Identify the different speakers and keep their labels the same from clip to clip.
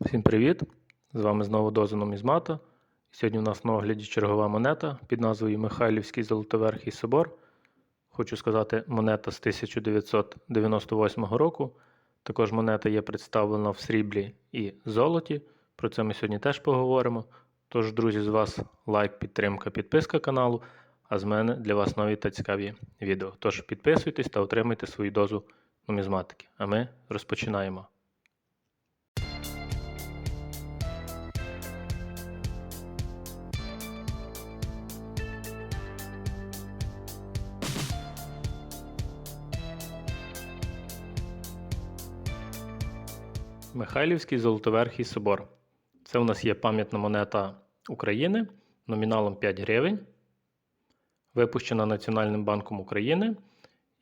Speaker 1: Всім привіт! З вами знову Доза Нумізмата. Сьогодні у нас на огляді чергова монета під назвою Михайлівський Золотоверхий собор. Хочу сказати, монета з 1998 року. Також монета є представлена в сріблі і золоті. Про це ми сьогодні теж поговоримо. Тож, друзі, з вас лайк, підтримка, підписка каналу, а з мене для вас нові та цікаві відео. Тож підписуйтесь та отримуйте свою дозу нумізматики. А ми розпочинаємо. Михайлівський Золотоверхий собор. Це у нас є пам'ятна монета України номіналом 5 гривень, випущена Національним банком України.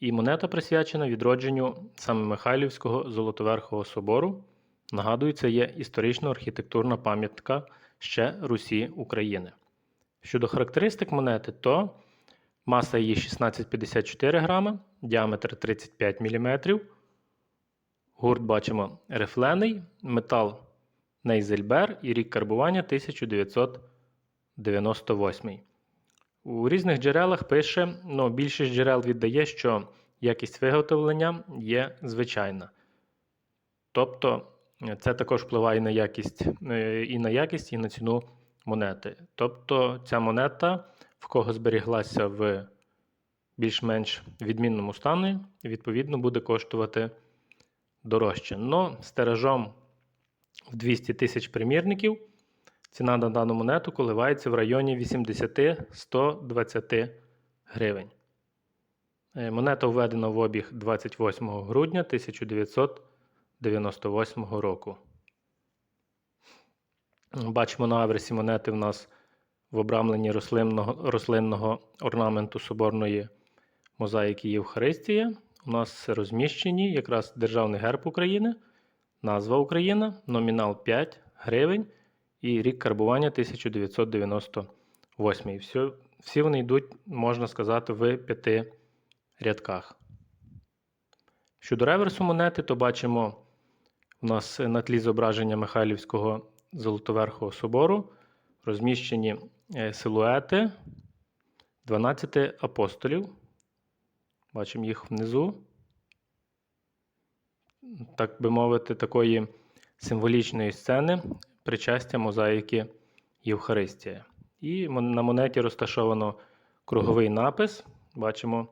Speaker 1: І монета присвячена відродженню саме Михайлівського Золотоверхого собору. Нагадую, це є історично-архітектурна пам'ятка ще Русі України. Щодо характеристик монети, то маса її 1654 грама, діаметр 35 мм. Гурт бачимо рифлений, метал Нейзельбер і рік карбування 1998. У різних джерелах пише, ну, більшість джерел віддає, що якість виготовлення є звичайна. Тобто це також впливає на якість, е, і на якість, і на ціну монети. Тобто ця монета, в кого зберіглася в більш-менш відмінному стані, відповідно буде коштувати дорожче. Но з тиражом в 200 тисяч примірників ціна на дану монету коливається в районі 80-120 гривень. Е, Монета введена в обіг 28 грудня 1998 року. Бачимо на аверсі монети в нас в обрамленні рослинного, рослинного орнаменту соборної мозаїки Євхаристія у нас розміщені якраз Державний герб України, назва Україна, номінал 5 гривень і рік карбування 1998. І всі, всі вони йдуть, можна сказати, в п'яти рядках. Щодо реверсу монети, то бачимо у нас на тлі зображення Михайлівського Золотоверхого собору розміщені е, силуети 12 апостолів. Бачимо їх внизу. Так би мовити, такої символічної сцени причастя мозаїки Євхаристія. І на монеті розташовано круговий напис. Бачимо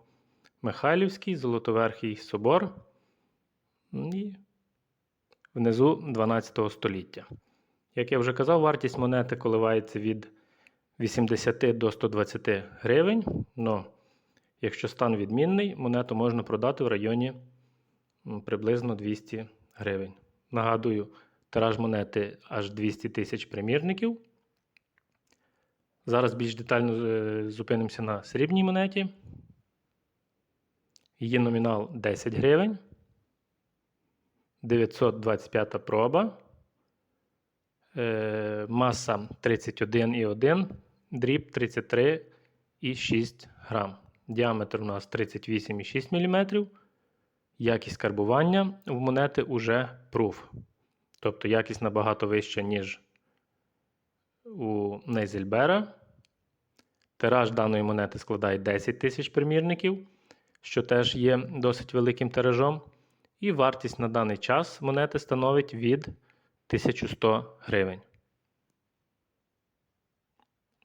Speaker 1: Михайлівський, Золотоверхий собор. І внизу 12 століття. Як я вже казав, вартість монети коливається від 80 до 120 гривень. Но Якщо стан відмінний, монету можна продати в районі приблизно 200 гривень. Нагадую, тираж монети аж 200 тисяч примірників. Зараз більш детально е, зупинимося на срібній монеті. Її номінал 10 гривень. 925 проба. Е, маса 31,1, дріб 33,6 грам. Діаметр у нас 38,6 мм. Якість карбування в монети уже proof. Тобто якість набагато вища, ніж у Нейзельбера. Тираж даної монети складає 10 тисяч примірників, що теж є досить великим тиражом. І вартість на даний час монети становить від 1100 гривень.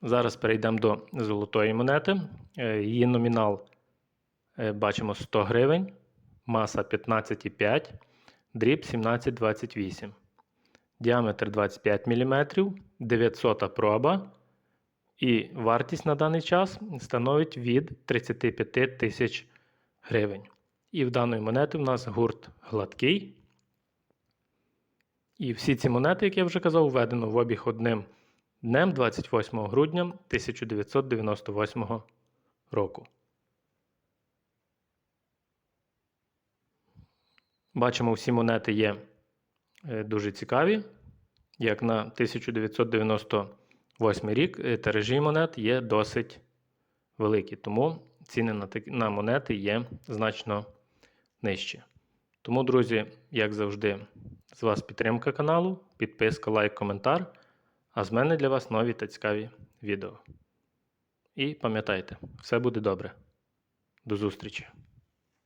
Speaker 1: Зараз перейдемо до золотої монети. Е, її номінал е, бачимо 100 гривень, маса 15,5, дріб 17,28. Діаметр 25 мм, 900 проба. І вартість на даний час становить від 35 тисяч гривень. І в даної монети в нас гурт гладкий. І всі ці монети, як я вже казав, введено в обіг одним днем 28 грудня 1998 року. Бачимо, всі монети є е, дуже цікаві. Як на 1998 рік е, тиражі монет є досить великі, тому ціни на на монети є значно нижчі. Тому, друзі, як завжди, З вас підтримка каналу, підписка, лайк, коментар. А з мене для вас нові та цікаві відео. І пам'ятайте, все буде добре. До зустрічі!